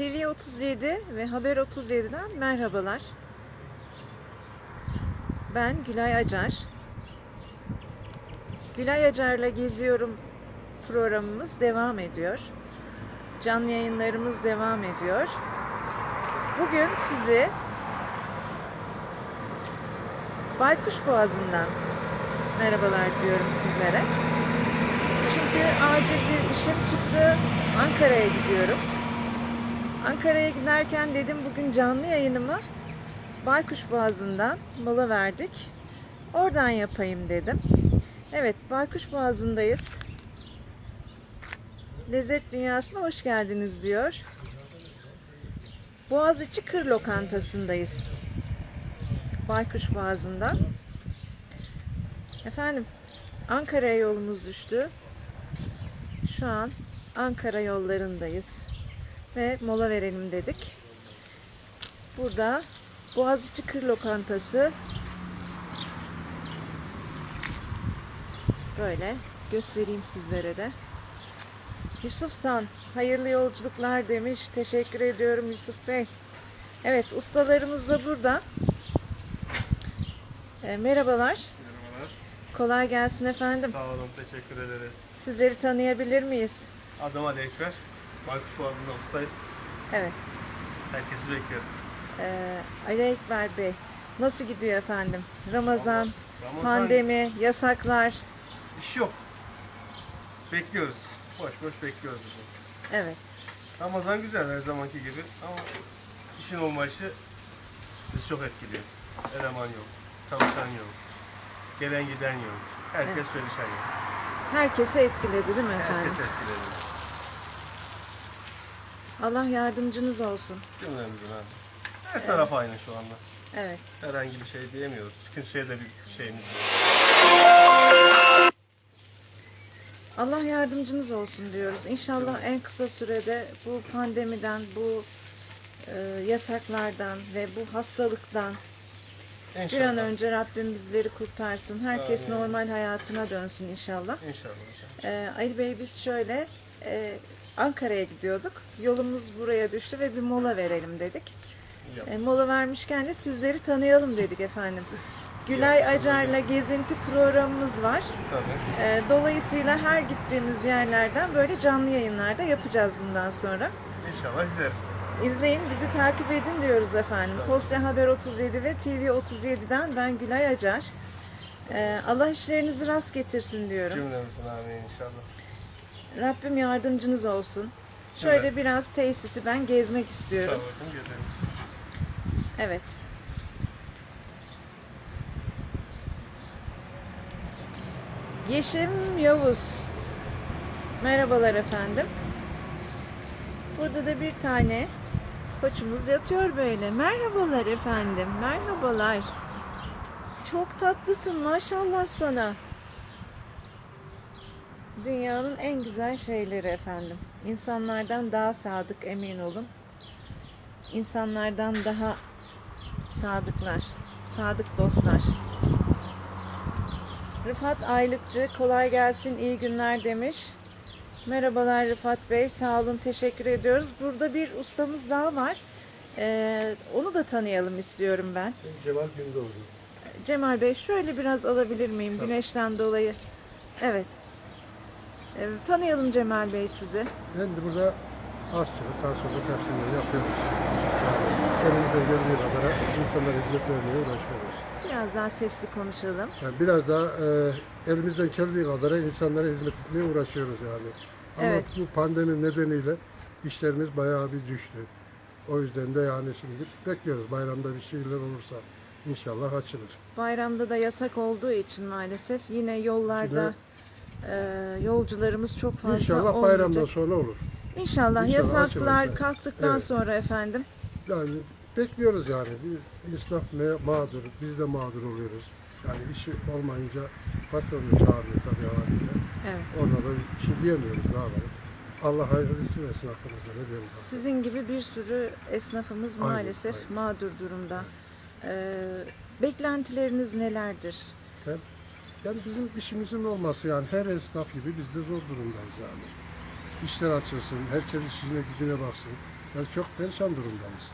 TV 37 ve Haber 37'den merhabalar. Ben Gülay Acar. Gülay Acar'la geziyorum programımız devam ediyor. Canlı yayınlarımız devam ediyor. Bugün sizi Baykuş Boğazı'ndan merhabalar diyorum sizlere. Çünkü acil bir işim çıktı. Ankara'ya gidiyorum. Ankara'ya giderken dedim bugün canlı yayınımı Baykuş Boğazı'ndan mola verdik. Oradan yapayım dedim. Evet Baykuş Boğazı'ndayız. Lezzet Dünyası'na hoş geldiniz diyor. Boğaziçi Kır Lokantası'ndayız. Baykuş Boğazı'nda. Efendim Ankara'ya yolumuz düştü. Şu an Ankara yollarındayız. Ve mola verelim dedik. Burada Boğaziçi Kır Lokantası böyle göstereyim sizlere de. Yusuf San, hayırlı yolculuklar demiş. Teşekkür ediyorum Yusuf Bey. Evet, ustalarımız da burada. E, merhabalar. Merhabalar. Kolay gelsin efendim. Sağ olun, teşekkür ederiz. Sizleri tanıyabilir miyiz? Adım Ali Ekber. Baykuş Boğazı'nda ustayım. Evet. Herkesi bekleriz. E, Ali Ekber Bey, nasıl gidiyor efendim? Ramazan, Ramazan pandemi, yasaklar. iş yok. Bekliyoruz. Boş boş bekliyoruz. Evet, Ramazan güzel her zamanki gibi ama işin olmayışı bizi çok etkiliyor. Eleman yok, çalışan yok, gelen giden yok. Herkes Evet. perişan yok. herkesi etkiledi değil mi efendim? Herkes etkileniyor. Allah yardımcınız olsun. Cümlemizin abi. Her taraf aynı şu anda. Evet. Herhangi bir şey diyemiyoruz. Kimseye de bir şeyimiz yok. Allah yardımcınız olsun diyoruz. İnşallah en kısa sürede bu pandemiden, bu e, yasaklardan ve bu hastalıktan bir an İnşallah. önce Rabbim bizleri kurtarsın. Herkes Amin. normal hayatına dönsün inşallah. İnşallah. inşallah. E, Ali Bey biz şöyle e, Ankara'ya gidiyorduk. Yolumuz buraya düştü ve bir mola verelim dedik. E, mola vermişken de sizleri tanıyalım dedik efendim. Gülay Acar'la gezinti programımız var. Tabii. E, dolayısıyla her gittiğimiz yerlerden böyle canlı yayınlarda yapacağız bundan sonra. İnşallah izleriz. İzleyin, bizi takip edin diyoruz efendim. Tabii. Posya Haber 37 ve TV 37'den ben Gülay Acar. E, Allah işlerinizi rast getirsin diyorum. Cümlemizin amin inşallah. Rabbim yardımcınız olsun. Şöyle Evet. biraz tesisi ben gezmek istiyorum. gezelim. Evet. Yeşim Yavuz. Merhabalar efendim. Burada da bir tane koçumuz yatıyor böyle. Merhabalar efendim. Merhabalar. Çok tatlısın maşallah sana. Dünyanın en güzel şeyleri efendim. İnsanlardan daha sadık emin olun. İnsanlardan daha sadıklar, sadık dostlar. Rıfat Aylıkçı kolay gelsin iyi günler demiş. Merhabalar Rıfat Bey sağ olun teşekkür ediyoruz. Burada bir ustamız daha var. Ee, onu da tanıyalım istiyorum ben. Cemal Gündoğdu. Cemal Bey şöyle biraz alabilir miyim Tabii. güneşten dolayı? Evet. Ee, tanıyalım Cemal Bey sizi. Ben de burada aşçılık, garsonluk hepsini yapıyoruz. Yani elimizden geldiği kadar insanlara hizmet vermeye uğraşıyoruz. Biraz daha sesli konuşalım. Yani biraz daha e, elimizden geldiği kadar insanlara hizmet etmeye uğraşıyoruz yani. Ama Evet. bu pandemi nedeniyle işlerimiz bayağı bir düştü. O yüzden de yani şimdi bekliyoruz bayramda bir şeyler olursa inşallah açılır. Bayramda da yasak olduğu için maalesef yine yollarda e, yolcularımız çok fazla İnşallah olmayacak. bayramdan sonra olur. İnşallah, İnşallah yasaklar açılır. kalktıktan Evet. sonra efendim. Yani bekliyoruz yani. İslam ma- mağdur, biz de mağdur oluyoruz. Yani işi olmayınca patronu çağırıyor tabii haliyle. Evet. Ona da bir şey diyemiyoruz ne yapalım. Allah hayırlısı versin hakkımızda ne diyelim. Sizin gibi bir sürü esnafımız Aynen, maalesef aynen. mağdur durumda. E, beklentileriniz nelerdir? Yani bizim işimizin olması yani her esnaf gibi biz de zor durumdayız yani. işler açılsın, herkes işine gücüne baksın. Yani çok perişan durumdayız.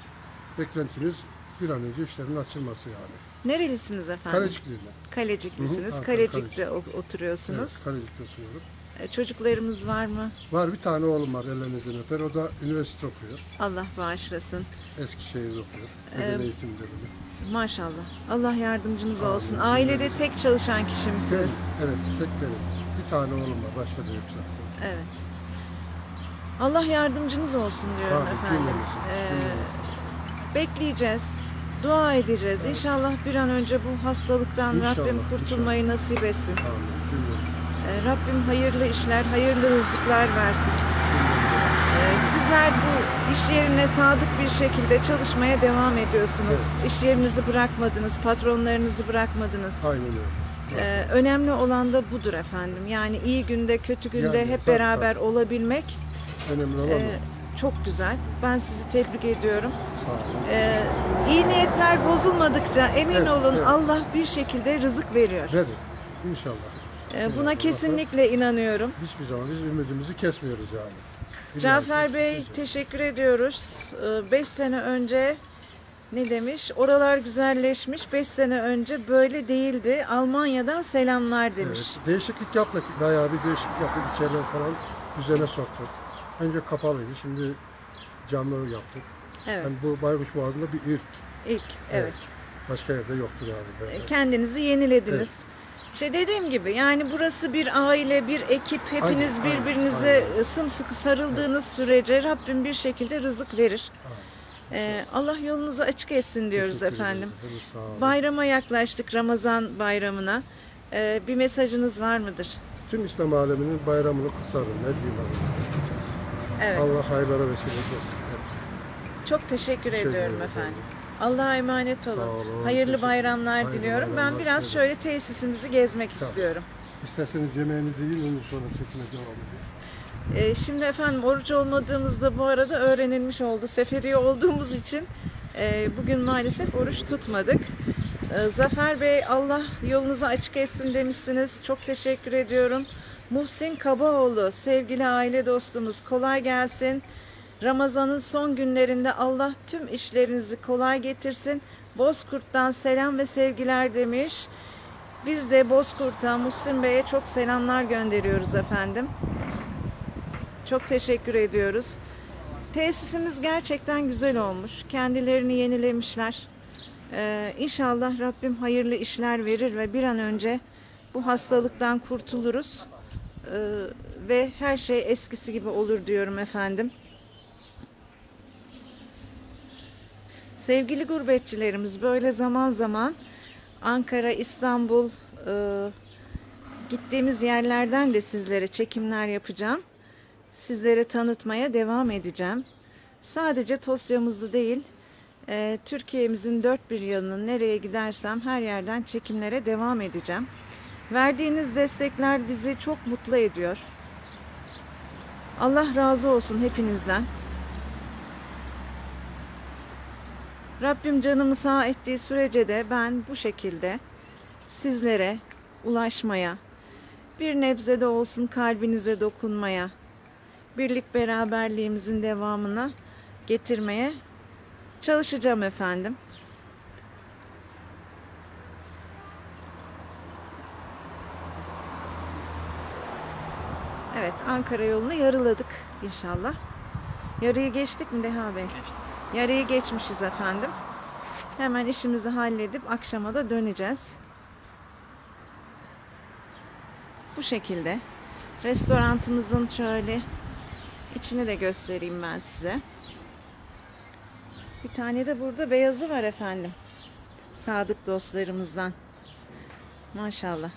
Beklentimiz bir an önce işlerin açılması yani. Nerelisiniz efendim? Kalecikliyim Kaleciklisiniz. Hı hı, Kalecik'te o- oturuyorsunuz. Evet, Kalecik'te oturuyorum. E, Çocuklarımız var mı? Var bir tane oğlum var ellerinizden öper. O da üniversite okuyor. Allah bağışlasın. Eskişehir'de okuyor. Ee, eğitim bölümü. Maşallah. Allah yardımcınız Amin. olsun. Ailede tek çalışan kişi misiniz? evet, tek benim. Bir tane oğlum var. Başka da yok zaten. Evet. Allah yardımcınız olsun diyorum Tabii, efendim. Ee, bekleyeceğiz. Dua edeceğiz. İnşallah bir an önce bu hastalıktan İnşallah, Rabbim kurtulmayı nasip etsin. Amin. Ee, Rabbim hayırlı işler, hayırlı rızıklar versin. Ee, Sizler bu iş yerine sadık bir şekilde çalışmaya devam ediyorsunuz. İş yerinizi bırakmadınız, patronlarınızı bırakmadınız. Aynen öyle. Ee, önemli olan da budur efendim. Yani iyi günde, kötü günde Yani, hep tabii, beraber olabilmek Önemli olan e, o. çok güzel. Ben sizi tebrik ediyorum. Ee, iyi niyetler bozulmadıkça emin Evet, olun evet. Allah bir şekilde rızık veriyor. Verin. İnşallah. Ee, buna Evet, kesinlikle inanıyorum. Hiçbir zaman biz ümidimizi kesmiyoruz yani. İlla Cafer ki Bey kesmeyeceğiz. teşekkür ediyoruz. 5 sene önce ne demiş? Oralar güzelleşmiş. 5 sene önce böyle değildi. Almanya'dan selamlar demiş. Evet, değişiklik yaptık. Bayağı bir değişiklik yaptık. İçeriler falan düzene soktuk. Önce kapalıydı. Şimdi camlı yaptık. Evet. Yani bu Baykuş Boğazı'nda bir ilk. İlk evet. Başka yerde yoktur yani. böyle. Kendinizi yenilediniz. İşte dediğim gibi yani burası bir aile, bir ekip. Hepiniz Aynen, birbirinize aynen. sımsıkı sarıldığınız sürece Rabbim bir şekilde rızık verir. Ee, Allah yolunuzu açık etsin diyoruz Teşekkür efendim. ederim. Bayrama yaklaştık Ramazan bayramına. Ee, bir mesajınız var mıdır? Tüm İslam aleminin bayramını kutlarım. Ne diyeyim abi. Evet. Allah hayırlara vesile etsin. Çok teşekkür Teşekkür ediyorum ederim. efendim. Allah'a emanet olun. Olun, Hayırlı bayramlar Hayırlı diliyorum. ben bayramlar biraz diliyorum. şöyle tesisimizi gezmek Tamam. istiyorum. İsterseniz yemeğinizi yiyin ondan sonra çekime devam edin. Ee, şimdi efendim oruç olmadığımızda bu arada öğrenilmiş oldu. Seferi olduğumuz için e, bugün maalesef oruç tutmadık. Ee, Zafer Bey Allah yolunuzu açık etsin demişsiniz. Çok teşekkür ediyorum. Muhsin Kabaoğlu sevgili aile dostumuz kolay gelsin. Ramazan'ın son günlerinde Allah tüm işlerinizi kolay getirsin. Bozkurt'tan selam ve sevgiler demiş. Biz de Bozkurt'a Muhsin Bey'e çok selamlar gönderiyoruz efendim. Çok teşekkür ediyoruz. Tesisimiz gerçekten güzel olmuş. Kendilerini yenilemişler. Ee, inşallah Rabbim hayırlı işler verir ve bir an önce bu hastalıktan kurtuluruz. Ee, ve her şey eskisi gibi olur diyorum efendim. Sevgili gurbetçilerimiz böyle zaman zaman Ankara, İstanbul e, gittiğimiz yerlerden de sizlere çekimler yapacağım sizlere tanıtmaya devam edeceğim. Sadece Tosya'mızı değil, e, Türkiye'mizin dört bir yanının nereye gidersem her yerden çekimlere devam edeceğim. Verdiğiniz destekler bizi çok mutlu ediyor. Allah razı olsun hepinizden. Rabbim canımı sağ ettiği sürece de ben bu şekilde sizlere ulaşmaya, bir nebze de olsun kalbinize dokunmaya, birlik beraberliğimizin devamına getirmeye çalışacağım efendim. Evet Ankara yolunu yarıladık inşallah. Yarıyı geçtik mi Deha Bey? Yarıyı geçmişiz efendim. Hemen işimizi halledip akşama da döneceğiz. Bu şekilde. Restorantımızın şöyle içini de göstereyim ben size. Bir tane de burada beyazı var efendim. Sadık dostlarımızdan. Maşallah.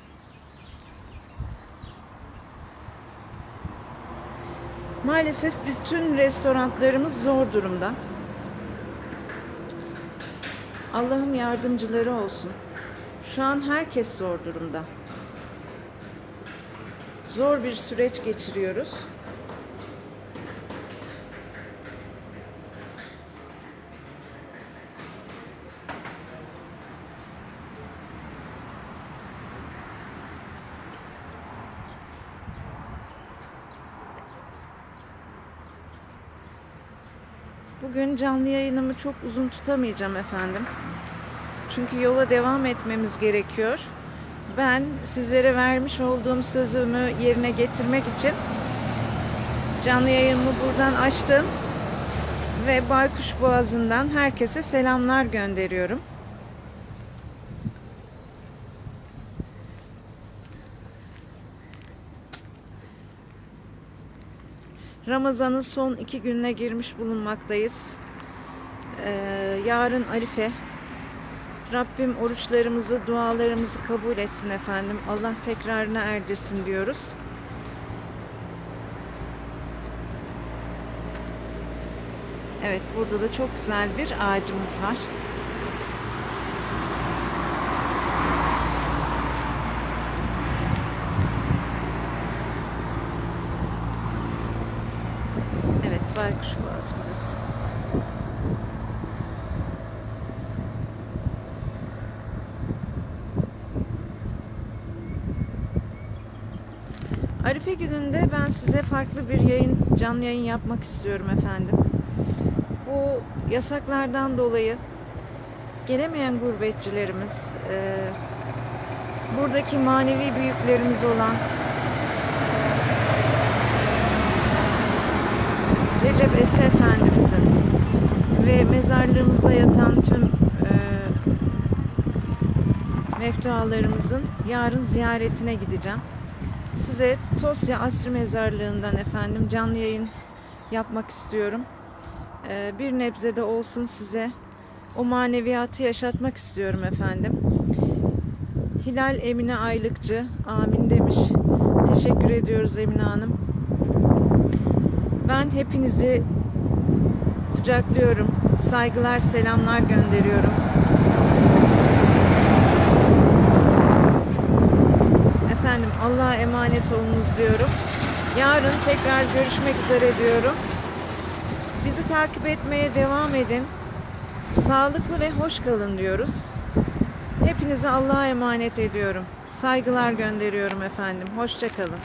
Maalesef biz tüm restoranlarımız zor durumda. Allah'ım yardımcıları olsun. Şu an herkes zor durumda. Zor bir süreç geçiriyoruz. Bugün canlı yayınımı çok uzun tutamayacağım efendim. Çünkü yola devam etmemiz gerekiyor. Ben sizlere vermiş olduğum sözümü yerine getirmek için canlı yayınımı buradan açtım ve Baykuş Boğazı'ndan herkese selamlar gönderiyorum. Ramazan'ın son iki gününe girmiş bulunmaktayız. Ee, yarın Arife. Rabbim oruçlarımızı, dualarımızı kabul etsin efendim. Allah tekrarına erdirsin diyoruz. Evet, burada da çok güzel bir ağacımız var. Evet, Baykuş Boğazı burası. Arife gününde ben size farklı bir yayın, canlı yayın yapmak istiyorum efendim. Bu yasaklardan dolayı gelemeyen gurbetçilerimiz, e, buradaki manevi büyüklerimiz olan Recep Ese Efendimizin ve mezarlığımızda yatan tüm e, meftualarımızın yarın ziyaretine gideceğim. Size Tosya Asri Mezarlığı'ndan efendim canlı yayın yapmak istiyorum. E, bir nebze de olsun size o maneviyatı yaşatmak istiyorum efendim. Hilal Emine Aylıkçı amin demiş. Teşekkür ediyoruz Emine Hanım. Ben hepinizi kucaklıyorum. Saygılar, selamlar gönderiyorum. Efendim Allah'a emanet olunuz diyorum. Yarın tekrar görüşmek üzere diyorum. Bizi takip etmeye devam edin. Sağlıklı ve hoş kalın diyoruz. Hepinizi Allah'a emanet ediyorum. Saygılar gönderiyorum efendim. Hoşça kalın.